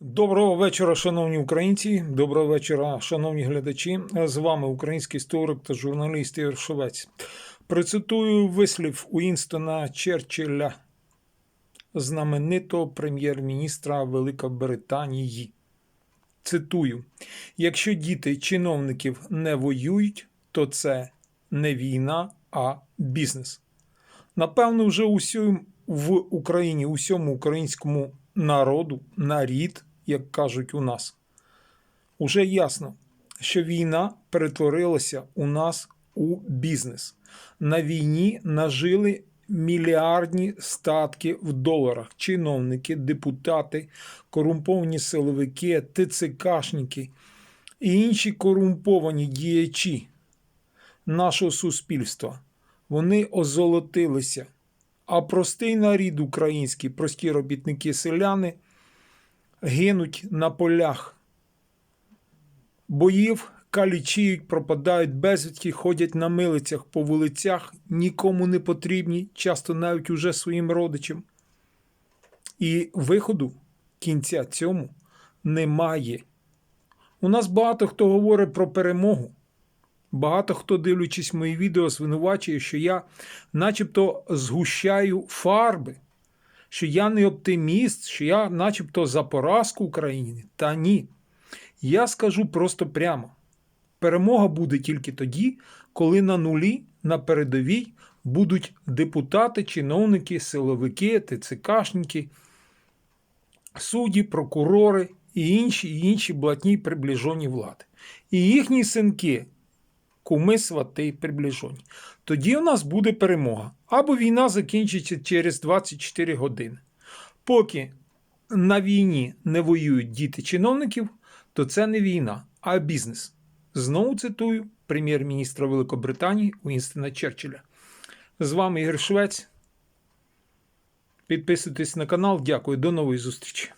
Доброго вечора, шановні українці. Доброго вечора, шановні глядачі. З вами український історик та журналіст Ігор Шовець. Процитую вислів Уінстона Черчилля, знаменитого прем'єр-міністра Великобританії. Цитую: якщо діти чиновників не воюють, то це не війна, а бізнес. Напевно, вже усім в Україні, усьому українському народу, нарід, як кажуть у нас, уже ясно, що війна перетворилася у нас у бізнес. На війні нажили мільярдні статки в доларах. Чиновники, депутати, корумповані силовики, ТЦКшники і інші корумповані діячі нашого суспільства. Вони озолотилися. А простий нарід український, прості робітники селяни гинуть на полях боїв, калічіють, пропадають безвідки, ходять на милицях по вулицях, нікому не потрібні, часто навіть уже своїм родичам. І виходу кінця цьому немає. У нас багато хто говорить про перемогу. Багато хто, дивлячись мої відео, звинувачує, що я начебто згущаю фарби, що я не оптиміст, що я начебто за поразку України. Та ні. Я скажу просто прямо: перемога буде тільки тоді, коли на нулі, на передовій будуть депутати, чиновники, силовики, ТЦКшники, судді, прокурори і інші, і інші блатні приближені влади. І їхні синки куми, свати, приближені. Тоді у нас буде перемога. Або війна закінчиться через 24 години. Поки на війні не воюють діти чиновників, то це не війна, а бізнес. Знову цитую прем'єр-міністра Великобританії Уінстона Черчилля. З вами Ігор Швець. Підписуйтесь на канал. Дякую, до нової зустрічі.